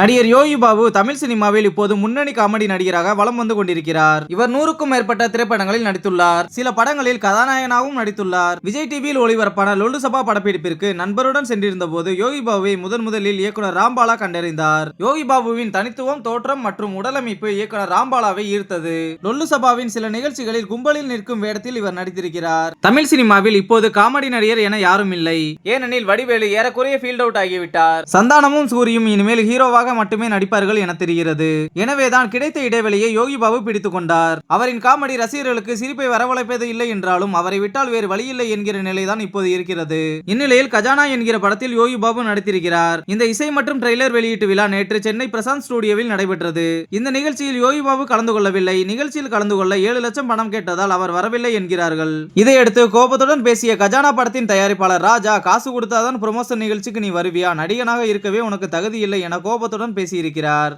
நடிகர் யோகி பாபு தமிழ் சினிமாவில் இப்போது முன்னணி காமெடி நடிகராக வலம் வந்து கொண்டிருக்கிறார். இவர் நூறுக்கும் மேற்பட்ட திரைப்படங்களில் நடித்துள்ளார். சில படங்களில் கதாநாயகனாகவும் நடித்துள்ளார். விஜய் டிவியில் ஒளிபரப்பான லொல்லு சபா படப்பிடிப்பிற்கு நண்பருடன் சென்றிருந்த போது யோகி பாபுவை முதன் முதலில் இயக்குனர் ராம்பாலா கண்டறிந்தார். யோகி பாபுவின் தனித்துவம் தோற்றம் மற்றும் உடலமைப்பு இயக்குனர் ராம்பாலாவை ஈர்த்தது. லொல்லு சபாவின் சில நிகழ்ச்சிகளில் கும்பலில் நிற்கும் வேடத்தில் இவர் நடித்திருக்கிறார். தமிழ் சினிமாவில் இப்போது காமெடி நடிகர் என யாரும் இல்லை ஏனெனில் வடிவேலு ஏறக்குறைய ஃபீல்ட் அவுட் ஆகிவிட்டார். சந்தானமும் சூரியும் இனிமேல் ஹீரோவாக மட்டுமே நடிப்பார்கள் என தெரிகிறது. எனவேதான் கிடைத்த இடைவெளியை யோகி பாபு பிடித்துக் கொண்டார். அவரின் காமெடி ரசிகர்களுக்கு சிரிப்பை வரவழைப்பது இல்லை என்றாலும் அவரை விட்டால் வேறு வழியில்லை என்கிற நிலைதான் இப்போது இருக்கிறது. இந்நிலையில் கஜானா என்கிற படத்தில் யோகி பாபு நடித்திருக்கிறார். இந்த இசை மற்றும் ட்ரெய்லர் வெளியீட்டு விழா நேற்று சென்னை பிரசாந்த் ஸ்டுடியோவில் நடைபெற்றது. இந்த நிகழ்ச்சியில் யோகி பாபு கலந்து கொள்ளவில்லை. நிகழ்ச்சியில் கலந்து கொள்ள ஏழு லட்சம் பணம் கேட்டதால் அவர் வரவில்லை என்கிறார்கள். இதையடுத்து கோபத்துடன் பேசிய கஜானா படத்தின் தயாரிப்பாளர் ராஜா காசு கொடுத்தாதான் ப்ரொமோஷன் நிகழ்ச்சிக்கு நீ வருவியா? நடிகனாக இருக்கவே உனக்கு தகுதி இல்லை என கோபத்துடன் பேசியிருக்கிறார்.